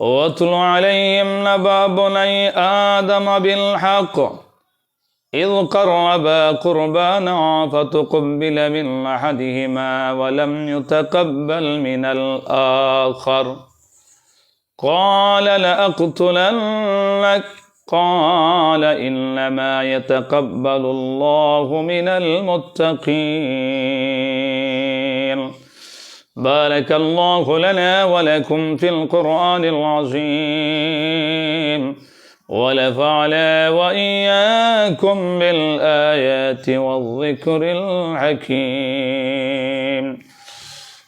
واتل عليهم نبأ بني آدم بالحق. إذ قربا قربانا فتقبل من أحدهما ولم يتقبل من الآخر. قال لأقتلنك. قال إنما يتقبل الله من المتقين. بارك الله لنا ولكم في القرآن العظيم. ونفعنا وإياكم بالآيات والذكر الحكيم.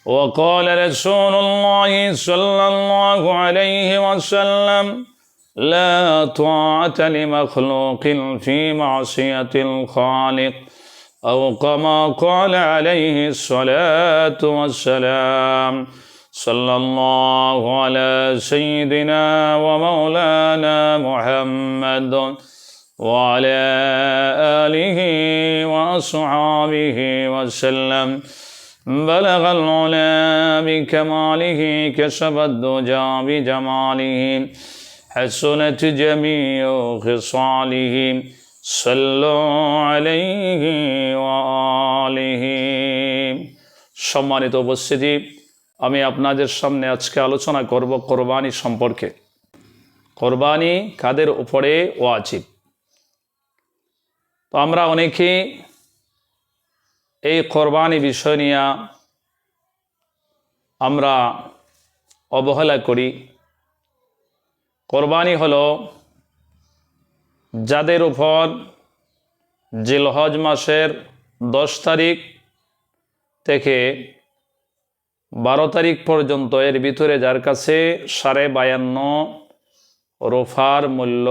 وقال رسول الله صلى الله عليه وسلم لا طاعة لمخلوق في معصية الخالق. أو كما قال عليه الصلاة والسلام صلى الله على سيدنا ومولانا محمد وعلى آله وأصحابه وسلم. بلغ العلا بكماله كشف الدجى بجماله حسنت جميع خصاله. সম্মানিত উপস্থিতি, আমি আপনাদের সামনে আজকে আলোচনা করব কোরবানি সম্পর্কে। কোরবানি কাদের উপরে ওয়াজিব? তো আমরা অনেকেই এই কোরবানি বিষয় নিয়ে আমরা অবহেলা করি। কোরবানি হলো যাদের উপর জিলহজ মাসের দশ তারিখ থেকে বারো তারিখ পর্যন্ত এর ভিতরে যার কাছে সাড়ে বায়ান্ন রোফার মূল্য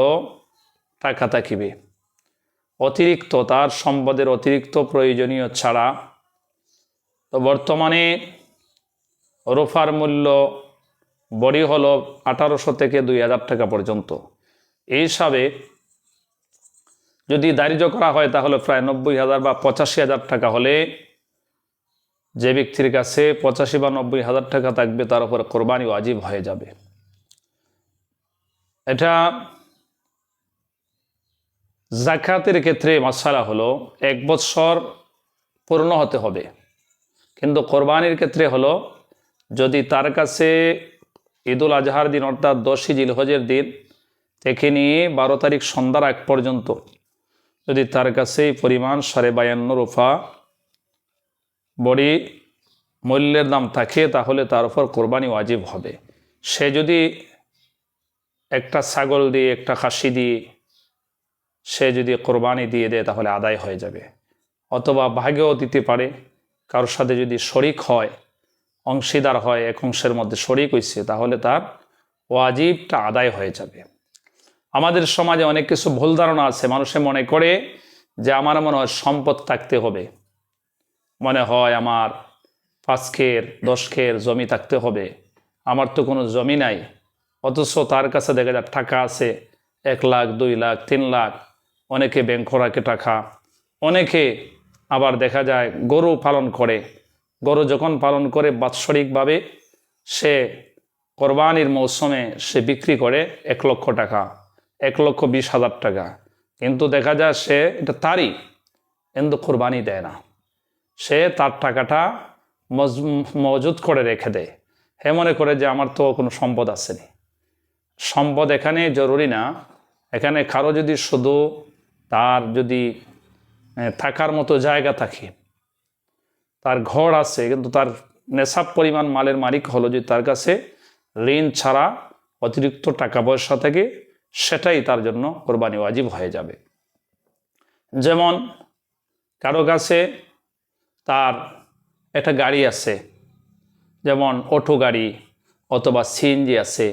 টাকা থাকিবে। অতিরিক্ত তার সম্পদের অতিরিক্ত প্রয়োজনীয় ছাড়া তো বর্তমানে রোফার মূল্য বড়ি হলো আঠারোশো থেকে দুই হাজার টাকা পর্যন্ত। এই হিসাবে যদি দারিদ্র করা হয় তাহলে প্রায় নব্বই হাজার বা পঁচাশি হাজার টাকা হলে যে ব্যক্তির কাছে পঁচাশি বা নব্বই হাজার টাকা থাকবে, তার উপরে কোরবানি ওয়াজিব হয়ে যাবে। এটা জাকাতের ক্ষেত্রে মশালা হলো, এক বৎসর পূর্ণ হতে হবে। কিন্তু কোরবানির ক্ষেত্রে হলো, যদি তার কাছে ঈদুল আজহার দিন অর্থাৎ দশই জিলহজের দিন থেকে নিয়ে বারো তারিখ সন্ধ্যার আগ পর্যন্ত যদি তার কাছে পরিমাণ সাড়ে বায়ান্ন রুফা বড়ি মূল্যের দাম থাকে, তাহলে তার উপর কোরবানি ওয়াজিব হবে। সে যদি একটা ছাগল দিয়ে, একটা খাসি দিয়ে সে যদি কোরবানি দিয়ে দেয়, তাহলে আদায় হয়ে যাবে। অথবা ভাগেও দিতে পারে। কারোর সাথে যদি শরিক হয়, অংশীদার হয়, এক অংশের মধ্যে শরিক হয়েছে তাহলে তার ওয়াজিবটা আদায় হয়ে যাবে। আমাদের সমাজে অনেক কিছু ভুল ধারণা আছে। মানুষে মনে করে যে আমার মনে হয় সম্পদ থাকতে হবে। মনে হয় আমার পাঁচ খের, দশ খের জমি থাকতে হবে। আমার তো কোনো জমি নাই। অথচ তার কাছে দেখা যায় টাকা আছে, এক লাখ, দুই লাখ, তিন লাখ। অনেকে ব্যাংক রাখে টাকা। অনেকে আবার দেখা যায় গরু পালন করে। গরু যখন পালন করে বাৎসরিকভাবে সে কোরবানির মৌসুমে সে বিক্রি করে এক লক্ষ টাকা। এক লক্ষ বিশ হাজার টাকা। কিন্তু দেখা যায় সে এটা তারই, কিন্তু কোরবানি দেয় না। সে তার টাকাটা মজুদ করে রেখে দেয়। হে মনে করে যে আমার তো কোনো সম্পদ আসেনি। সম্পদ এখানে জরুরি না। এখানে কারও যদি শুধু তার যদি থাকার মতো জায়গা থাকে, তার ঘর আছে, কিন্তু তার নেশাব পরিমাণ মালের মালিক হলো যদি তার কাছে ঋণ ছাড়া অতিরিক্ত টাকা পয়সা থাকে সেটাই তার জন্য কোরবানি ওয়াজিব হয়ে যাবে। যেমন কারও কাছে তার একটা গাড়ি আছে, যেমন অটো গাড়ি অথবা সিএনজি আছে,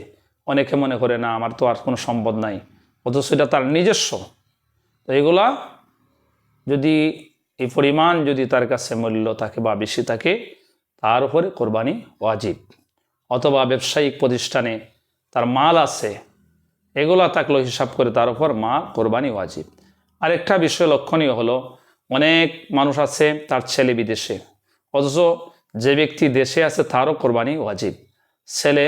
অনেকে মনে করে, না, আমার তো আর কোনো সম্পদ নাই। অথচ এটা তার নিজস্ব। তো এগুলা যদি এই পরিমাণ যদি তার কাছে মূল্য থাকে বা বেশি থাকে, তার উপরে কোরবানি ওয়াজিব। অথবা ব্যবসায়িক প্রতিষ্ঠানে তার মাল আছে এগুলা থাকল হিসাব করে তার উপর মা কোরবানি ওয়াজিব। আরেকটা বিষয় লক্ষণীয় হলো, অনেক মানুষ আছে তার ছেলে বিদেশে, অথচ যে ব্যক্তি দেশে আছে তারও কোরবানি ওয়াজিব। ছেলে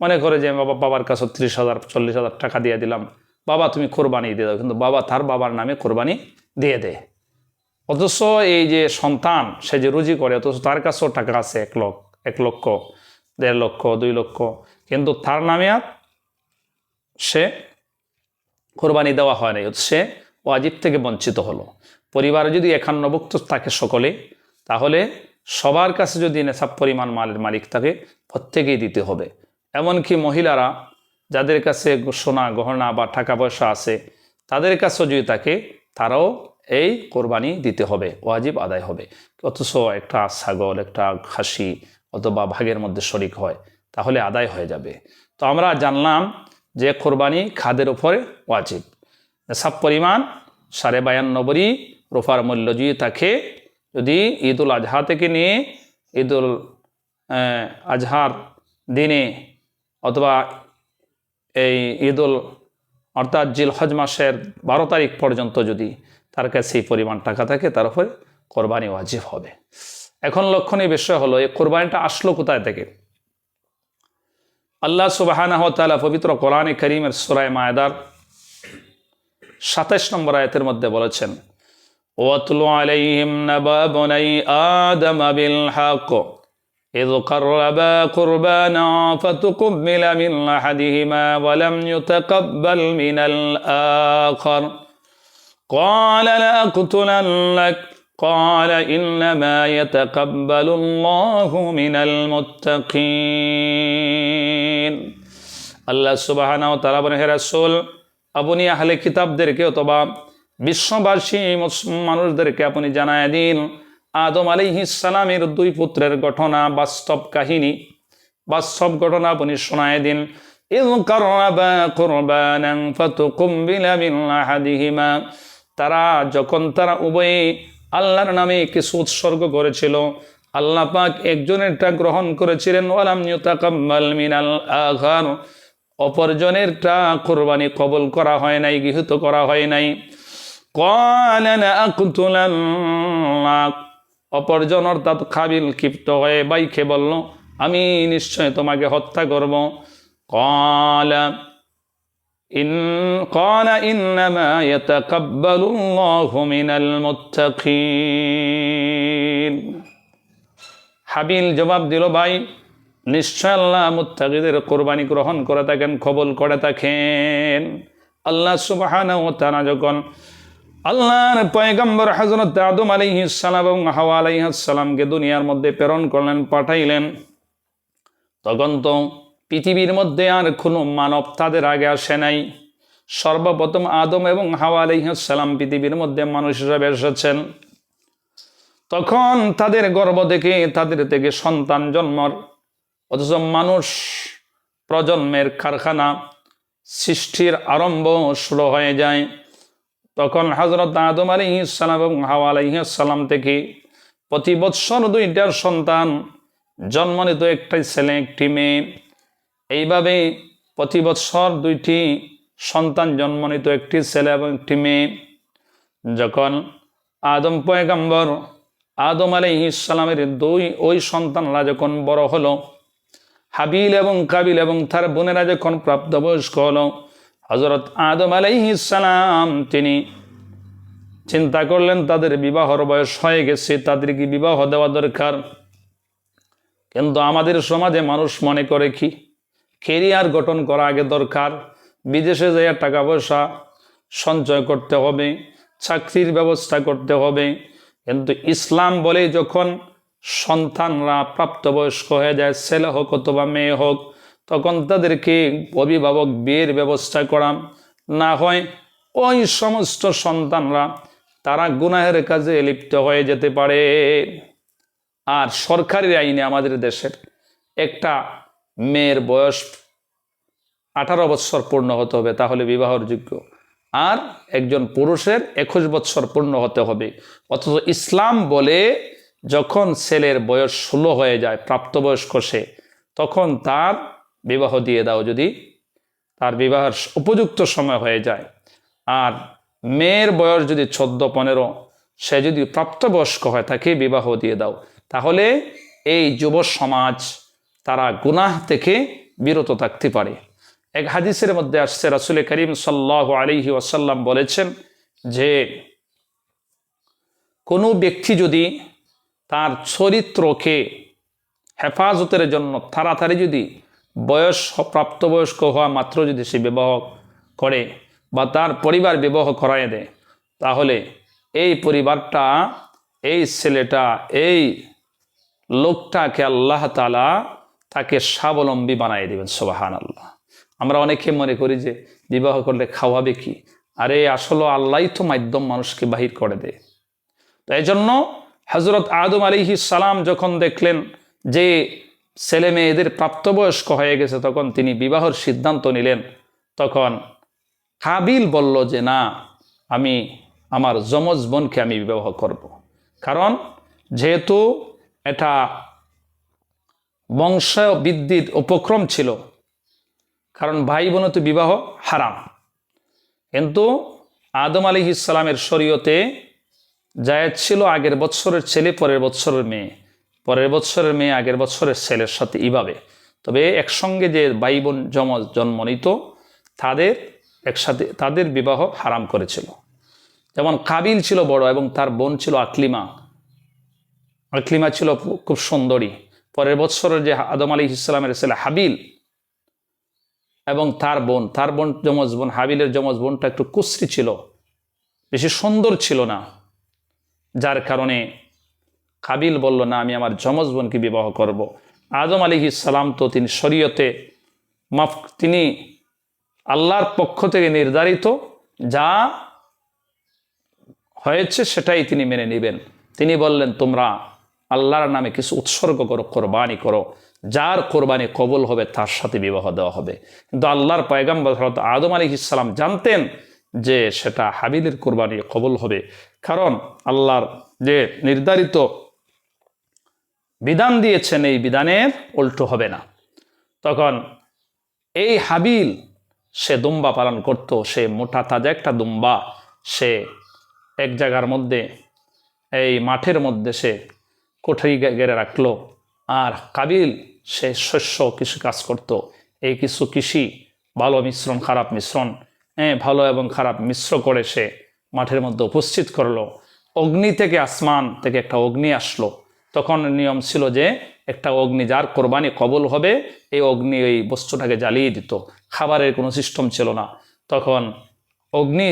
মনে করে যে, বাবা, বাবার কাছে ত্রিশ হাজার, চল্লিশ হাজার টাকা দিয়ে দিলাম। বাবা, তুমি কোরবানি দিয়ে দাও। কিন্তু বাবা তার বাবার নামে কোরবানি দিয়ে দেয়। অথচ এই যে সন্তান, সে যে রুজি করে, অথচ তার কাছেও টাকা আছে এক লক্ষ এক লক্ষ, দেড় লক্ষ, দুই লক্ষ। কিন্তু তার নামে আর সে কোরবানি দেওয়া হয় নাই সে ওয়াজিব থেকে বঞ্চিত হলো। পরিবারে যদি একান্নভুক্ত থাকে সকলে, তাহলে সবার কাছে যদি নেশাব পরিমাণ মালের মালিক থাকে, প্রত্যেকেই দিতে হবে। এমনকি মহিলারা যাদের কাছে সোনা, গহনা বা টাকা পয়সা আছে, তাদের কাছেও যদি থাকে, তারাও এই কোরবানি দিতে হবে, ওয়াজিব আদায় হবে। অথচ একটা ছাগল, একটা খাসি অথবা ভাগের মধ্যে শরিক হয়, তাহলে আদায় হয়ে যাবে। তো আমরা জানলাম যে কোরবানি খাদের উপরে ওয়াজিব। নেশাব পরিমাণ সাড়ে বায়ান্নবরই রোফার মূল্য যদি থাকে, যদি ঈদুল আজহা থেকে নিয়ে ঈদুল আজহার দিনে অথবা এই ঈদুল, অর্থাৎ জিল হজ মাসের বারো তারিখ পর্যন্ত যদি তার কাছে এই পরিমাণ টাকা থাকে, তার উপরে কোরবানি ওয়াজিব হবে। এখন লক্ষণীয় বিষয় হলো, এই কোরবানিটা আসলো কোথায় থেকে? আল্লাহ সুবাহানাহ তাআলা পবিত্র কোরআনে করিমের সুরায় মায়দার সাতাইশ নম্বর আয়াতের মধ্যে বলেছেন ওয়াতলু আলাইহিম নাবা বনাই আদম বিল হাক إذ قربا قربانا فتقبل من أحدهما ولم يتقبل من الآخر قال لأقتلنك قال إنما يتقبل الله من المتقين আলমিন। আল্লাহ সুবাহানাও তারা বলেন, হে রাসুল, আপনি আহলে কিতাবদেরকে অথবা বিশ্ববাসী মানুষদেরকে আপনি জানায় দিন, আদম আলী ইসালামের দুই পুত্রের ঘটনা, বাস্তব কাহিনী। বাস্তব ঘটনা আপনি শোনায় দিন। তারা যখন তারা উভয়ে আল্লাহর নামে কিছু উৎসর্গ করেছিল আল্লাহ পাক একজনেরটা গ্রহণ করেছিলেন, ওয়ালাম ইউতাকাম্মাল মিনাল আখার অপরজনেরটা কোরবানি কবল করা হয় নাই, গৃহীত করা হয় নাই। অপরজন অর্থাৎ খাবিল ক্ষিপ্ত হয়ে বাইখে বলল, আমি নিশ্চয় তোমাকে হত্যা করব। কলা ইন কলা ইন্নামা ইয়াতাকাব্বালুল্লাহু মিনাল মুত্তাকিন। হাবিল জবাব দিল, ভাই, নিশ্চয় আল্লাহ মুত্তাকিদের কোরবানি গ্রহণ করে থাকেন, কবল করে থাকেন। আল্লাহ সুবহানাহু ওয়া তাআলা যখন আল্লাহর পয়গম্বর হজরত আদম আলাইহিসসালাম এবং হাওয়া আলাইহিসসালামকে দুনিয়ার মধ্যে প্রেরণ করলেন, পাঠাইলেন, তখন তো পৃথিবীর মধ্যে আর কোনো মানব তাদের আগে আসে নাই। সর্বপ্রথম আদম এবং হাওয়া আলাইহিসসালাম পৃথিবীর মধ্যে মানুষ হিসাবে এসেছেন। তখন তাদের গর্ভ থেকে তাদের থেকে সন্তান জন্মর। অথচ মানুষ প্রজন্মের কারখানা সৃষ্টির আরম্ভ শুরু হয়ে যায়। তখন হজরত আদম আলী ইসালাম এবং হাওয়া আলাইসাল্লাম থেকে প্রতি বৎসর দুইটার সন্তান জন্ম নিত একটি ছেলে, একটি মেয়ে। এইভাবে প্রতি বৎসর দুইটি সন্তান জন্ম নিত একটি ছেলে এবং একটি মেয়ে। যখন আদম পয়গাম্বর আদম আলী ইসালামের দুই ওই সন্তানরা যখন বড় হলো, হাবিল এবং কাবিল এবং তার বোনেরা যখন প্রাপ্তবয়স্ক হলো হজরত আদম আলাইহিসালাম তিনি চিন্তা করলেন, তাদের বিবাহর বয়স হয়ে গেছে, তাদেরকে বিবাহ দেওয়া দরকার। কিন্তু আমাদের সমাজে মানুষ মনে করে কি, কেরিয়ার গঠন করা আগে দরকার, বিদেশে যাইয়া টাকা পয়সা সঞ্চয় করতে হবে, চাকরির ব্যবস্থা করতে হবে কিন্তু ইসলাম বলে যখন সন্তানরা প্রাপ্তবয়স্ক হয়ে যায়, ছেলে হোক অথবা মেয়ে হোক, তখন তাদেরকে অভিভাবক বিয়ের ব্যবস্থা করা না হয়। ওই সমস্ত সন্তানরা তারা গুনাহের কাজে লিপ্ত হয়ে যেতে পারে। আর সরকারি আইনে আমাদের দেশের একটা মেয়ের বয়স আঠারো বৎসর পূর্ণ হতে হবে, তাহলে বিবাহর যোগ্য। আর একজন পুরুষের একুশ বৎসর পূর্ণ হতে হবে। অথচ ইসলাম বলে, যখন ছেলের বয়স ষোলো হয়ে যায়, প্রাপ্তবয়স্ক সে, তখন তার বিবাহ দিয়ে দাও। যদি তার বিবাহের উপযুক্ত সময় হয়ে যায়, আর মেয়ের বয়স যদি চোদ্দ, পনেরো, সে যদি প্রাপ্তবয়স্ক হয় তাকে বিবাহ দিয়ে দাও। তাহলে এই যুব সমাজ তারা গুনাহ থেকে বিরত থাকতে পারে। এক হাদিসের মধ্যে আসছে, রাসুল করিম সাল্লাহ আলিহি ওয়াসাল্লাম বলেছেন যে, কোনো ব্যক্তি যদি তার চরিত্রকে হেফাজতের জন্য তাড়াতাড়ি যদি বয়স, প্রাপ্তবয়স্ক হওয়া মাত্র যদি সে বিবাহ করে বা তার পরিবার বিবাহ করায় দেয়, তাহলে এই পরিবারটা, এই ছেলেটা, এই লোকটাকে আল্লাহ তালা তাকে স্বাবলম্বী বানিয়ে দেবেন সোবাহান আল্লাহ আমরা অনেকে মনে করি যে বিবাহ করলে খাওয়াবে কি? আরে, আসলে আল্লাহই তো মাধ্যম মানুষকে বাহির করে দেয়। তো এই জন্য হজরত আদম আলিহি সালাম যখন দেখলেন যে ছেলে মেয়েদের প্রাপ্তবয়স্ক হয়ে গেছে, তখন তিনি বিবাহর সিদ্ধান্ত নিলেন। তখন হাবিল বলল যে, না, আমি আমার যমজ বোনকে আমি বিবাহ করব। কারণ যেহেতু এটা বংশ বৃদ্ধির উপক্রম ছিল কারণ ভাই বোনে তো বিবাহ হারাম। কিন্তু আদম আলী ইসলামের শরীয়তে জায়েদ ছিল আগের বৎসরের ছেলে, পরের বৎসরের মেয়ে। পরের বৎসরের মেয়ে আগের বৎসরের ছেলের সাথে ইভাবে তবে একসঙ্গে যে ভাই বোন জম জন্ম নিত, তাদের একসাথে, তাদের বিবাহ হারাম করেছিল। যেমন কাবিল ছিল বড় এবং তার বোন ছিল আকলিমা। আকলিমা ছিল খুব সুন্দরী। পরের বৎসরের যে আদম আলী ইসলামের ছেলে হাবিল এবং তার বোন তার বোন যমজ বোন, হাবিলের যমজ বোনটা একটু কুশ্রী ছিল, বেশি সুন্দর ছিল না। যার কারণে কাবিল বলল, না, আমি আমার যমজ বোনকে বিবাহ করব। আজম আলী ইসালাম তো তিনি শরীয়তে মাফ, তিনি আল্লাহর পক্ষ থেকে নির্ধারিত যা হয়েছে সেটাই তিনি মেনে নেবেন। তিনি বললেন, তোমরা আল্লাহর নামে কিছু উৎসর্গ করো, কোরবানি করো। যার কোরবানি কবল হবে, তার সাথে বিবাহ দেওয়া হবে। কিন্তু আল্লাহর পয়গাম্বর হরত আদম আলী ইসলাম জানতেন যে সেটা হাবিলের কোরবানি কবল হবে। কারণ আল্লাহর যে নির্ধারিত বিধান দিয়েছেন, এই বিধানের উল্টো হবে না। তখন এই হাবিল সে দুম্বা পালন করত, সে মোটা তাজা একটা দুম্বা, সে এক জায়গার মধ্যে, এই মাঠের মধ্যে সে কোঠরি গেড়ে রাখল। আর কাবিল সে শস্য কৃষি কাজ করত। এই কিছু কৃষি ভালো মিশ্রণ, খারাপ মিশ্রণ হ্যাঁ ভালো এবং খারাপ মিশ্র করে সে মাঠের মধ্যে উপস্থিত করল। অগ্নি থেকে আসমান থেকে একটা অগ্নি আসলো। তখন নিয়ম ছিল যে একটা অগ্নি যার কোরবানি কবল হবে, এই অগ্নি ওই বস্তুটাকে জ্বালিয়ে দিত। খাবারের কোনো সিস্টেম ছিল না। তখন অগ্নি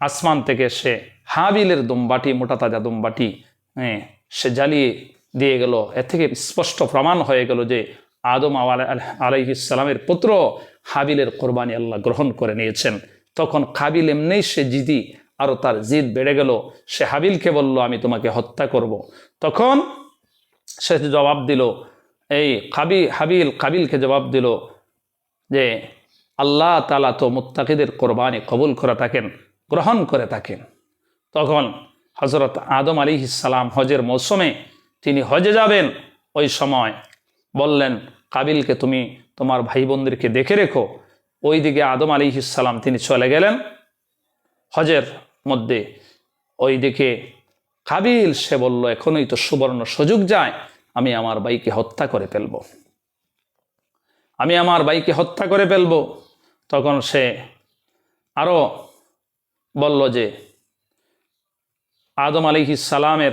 আসমান থেকে সে হাবিলের দুমবাটি, মোটা তাজা দুমবাটি হ্যাঁ সে জ্বালিয়ে দিয়ে গেল। এ থেকে স্পষ্ট প্রমাণ হয়ে গেল যে আদম আলাইসালামের পুত্র হাবিলের কোরবানি আল্লাহ গ্রহণ করে নিয়েছেন। তখন কাবিল এমনিই সে জিদি আরও তার জিদ বেড়ে গেল। সে হাবিলকে বলল, আমি তোমাকে হত্যা করব। তখন সে জবাব দিল, এই কাবি হাবিল কাবিলকে জবাব দিল যে আল্লাহ তালা তো মুত্তাকিদের কোরবানি কবুল করে থাকেন, গ্রহণ করে থাকেন। তখন হজরত আদম আলী ইসালাম হজের মৌসুমে তিনি হজে যাবেন। ওই সময় বললেন, কাবিলকে তুমি তোমার ভাই বোনদেরকে দেখে রেখো। ওই দিকে আদম আলী ইসালাম তিনি চলে গেলেন হজের মধ্যে। ওই দিকে কাবিল, সে বলল, এখনই তো সুবর্ণ সুযোগ যায়, আমি আমার বাইকে হত্যা করে ফেলব। আমি আমার বাইকে হত্যা করে ফেলব? তখন সে আরও বলল যে, আদম আলী সালামের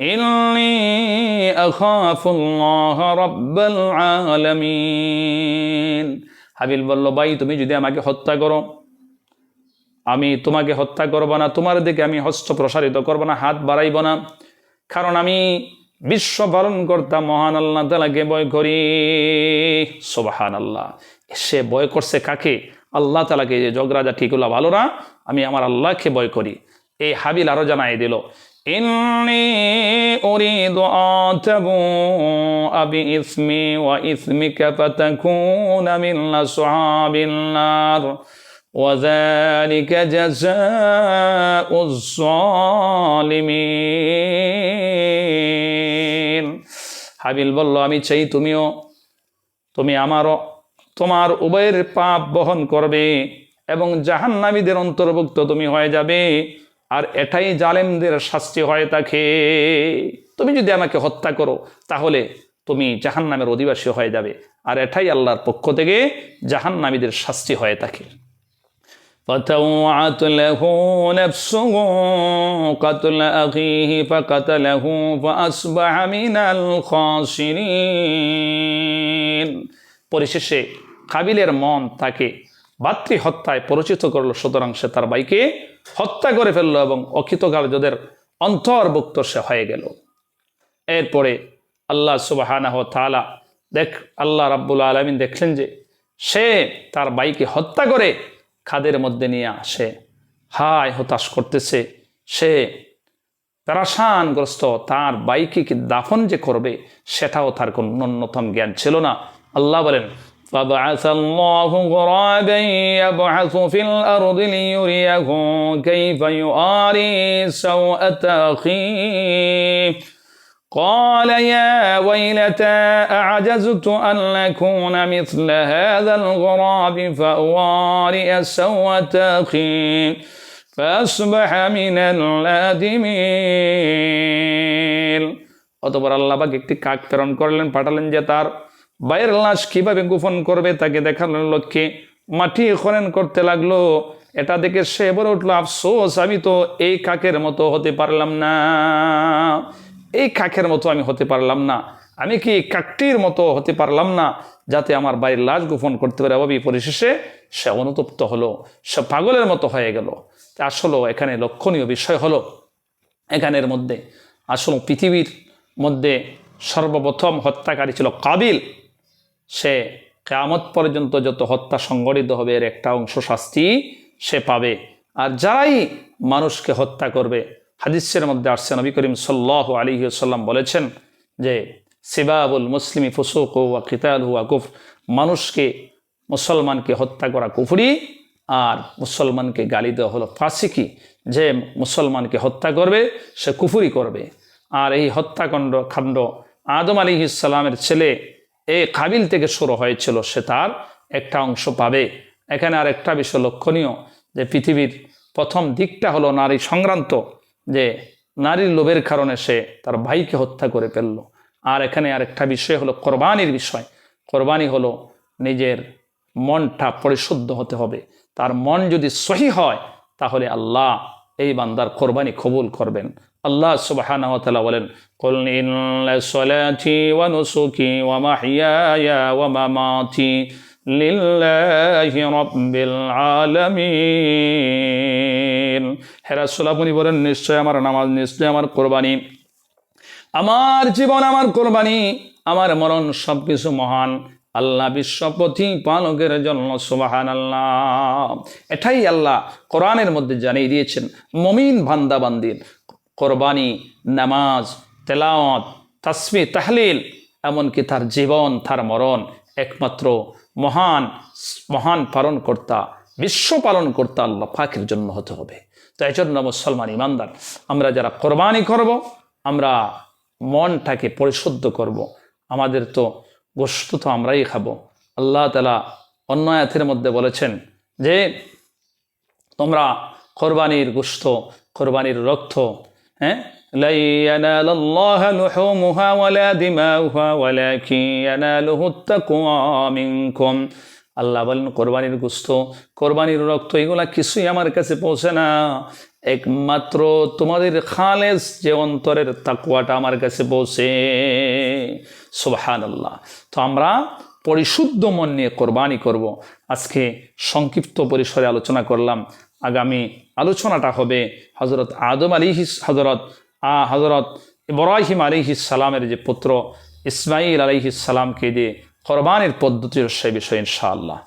إني أخاف الله رب العالمين হাবিল বলল ভাই তুমি যদি আমাকে হত্যা করো আমি তোমাকে হত্যা করব না তোমার দিকে আমি হস্ত প্রসারিত করব না হাত বাড়াইব না কারণ আমি বিশ্ব পালন করতাম মহান আল্লাহ তালাকে বয় করি সোবাহান আল্লাহ সে বয় করছে কাকে আল্লাহ তালাকে যে জগরাজা ঠিক হলো ভালো না আমি আমার আল্লাহকে বয় করি এই হাবিল আরো জানাই দিল إني أريد أن تبوء بإثمي وإثمك فتكون من أصحاب النار وذلك جزاء الظالمين হাবিল বলল আমি চাই তুমিও তুমি আমারও তোমার উভয়ের পাপ বহন করবে এবং জাহান্নামীদের অন্তর্ভুক্ত তুমি হয়ে যাবে আর এটাই জালেমদের শাস্তি হয়ে থাকে তুমি যদি আমাকে হত্যা করো তাহলে তুমি জাহান্নামের অধিবাসী হয়ে যাবে আর এটাই আল্লাহর পক্ষ থেকে জাহান্নামীদের শাস্তি হয়ে থাকে فطوعت له نفسه قتل أخيه فقتله فأصبح من الخاسرين পরিশেষে কাবিলের মন তাকে ভাতৃ হত্যায় পরিচিত করলো সুতরাং সে তার ভাইকে হত্যা করে ফেলল এবং অকৃতকার্যদের অন্তর্ভুক্ত সে হয়ে গেল। এরপরে আল্লাহ সুবাহানাহ দেখ, আল্লাহ রাব্বুল আলমিন দেখলেন যে সে তার বাইকে হত্যা করে খাদের মধ্যে নিয়ে আসে। হায়, হতাশ করতেছে সে। প্যারাসানগ্রস্ত তার বাইকে কি দাফন যে করবে, সেটাও তার কোনো ন্যূনতম জ্ঞান ছিল না। আল্লাহ বলেন فبعث الله غرابا يبعث في الأرض ليريه كيف يواري سوءة أخيه قال يا ويلتى أعجزت أن أكون مثل هذا الغراب فأواري سوءة أخي فأصبح من النادمين অতপর আল্লাহবাক একটি কাক প্রেরণ করলেন পাঠালেন যে তার বাইরের লাশ কীভাবে গোপন করবে তাকে দেখানোর লক্ষ্যে মাটি খনন করতে লাগল। এটা দেখে সে বলে উঠল, আফসোস, আমি তো এই কাকের মতো হতে পারলাম না। এই কাকের মতো আমি হতে পারলাম না। আমি কি কাকটির মতো হতে পারলাম না? যাতে আমার বাড়ির লাশ গোপন করতে পারে। অভাবী পরিশেষে সে অনুতপ্ত হলো। সে পাগলের মতো হয়ে গেল। আসলে, এখানে লক্ষণীয় বিষয় হলো, এখানের মধ্যে, আসল পৃথিবীর মধ্যে সর্বপ্রথম হত্যাকারী ছিল কাবিল। সে কেয়ামত পর্যন্ত যত হত্যা সংগঠিত হবে, এর একটা অংশ শাস্তি সে পাবে। আর যারাই মানুষকে হত্যা করবে হাদিসের মধ্যে আসছে, নবী করিম সাল্লাহ আলী সাল্লাম বলেছেন যে, সিবাবুল মুসলিমি ফুসুক হুয়া কিতাল হুয়া কুফ মানুষকে, মুসলমানকে হত্যা করা কুফরি আর মুসলমানকে গালি দেওয়া হলো ফাঁসিকি। যে মুসলমানকে হত্যা করবে, সে কুফুরি করবে। আর এই হত্যাকাণ্ড, খাণ্ড আদম আলী ইসালামের ছেলে এই কাবিল থেকে শুরু হয়েছিল সে তার একটা অংশ পাবে। এখানে আর একটা বিষয় লক্ষণীয়, যে পৃথিবীর প্রথম দিকটা হলো নারী সংক্রান্ত, যে নারীর লোভের কারণে সে তার ভাইকে হত্যা করে ফেলল। আর এখানে আরেকটা বিষয় হলো কোরবানির বিষয়। কোরবানি হলো নিজের মনটা পরিশুদ্ধ হতে হবে। তার মন যদি সহি হয়, তাহলে আল্লাহ এই বান্দার কোরবানি কবুল করবেন। আল্লাহ সুবহানাহু ওয়া তাআলা বলেন, কুল ইন্না সলাতি ওয়া নুসুকি ওয়া মাহইয়ায়া ওয়া মামাতি লিল্লাহি রাব্বিল আলামিন। হে রাসূল, আপনি বলেন, নিশ্চয় আমার নামাজ, নিশ্চয় আমার কোরবানি। আমার জীবন, আমার কোরবানি, আমার মরণ সবকিছু মহান। আল্লাহ বিশ্বপতি পালকের জন্য সুবাহান আল্লাহ এটাই আল্লাহ কোরআনের মধ্যে জানিয়ে দিয়েছেন, মমিন বান্দাবান্দির কোরবানি, নামাজ, তেলাওয়াত তাসমি তাহলিল, এমনকি তার জীবন, তার মরণ, একমাত্র মহান মহান পালন কর্তা বিশ্ব পালন কর্তা আল্লাহ পাকের জন্য হতে হবে তো জন্য মুসলমান ইমানদার, আমরা যারা কোরবানি করব, আমরা মনটাকে পরিশুদ্ধ করব। আমাদের তো গোস্ত তো আমরাই খাবো আল্লাহ তালা অন্য আয়াতের মধ্যে বলেছেন যে তোমরা কোরবানির গোস্ত কোরবানির রক্ত হ্যাঁ لا ينال الله لحومها ولا دماؤها ولكن يناله التقوى منكم আল্লাহ বলেন, কোরবানির গুস্ত, কোরবানির রক্ত, এগুলা কিছুই আমার কাছে পৌঁছে না। একমাত্র তোমাদের খালেস যে অন্তরের তাকুয়াটা আমার কাছে পৌঁছে। সুবহান আল্লাহ তো আমরা পরিশুদ্ধ মন নিয়ে কোরবানি করব। আজকে সংক্ষিপ্ত পরিসরে আলোচনা করলাম। আগামী আলোচনাটা হবে হজরত আদম আলী হজরত আ হজরত ইব্রাহিম আলী সালামের যে পুত্র ইসমাইল আলী সালামকে দিয়ে কোরবানির পদ্ধতির সে বিষয়ে ইনশাআল্লাহ।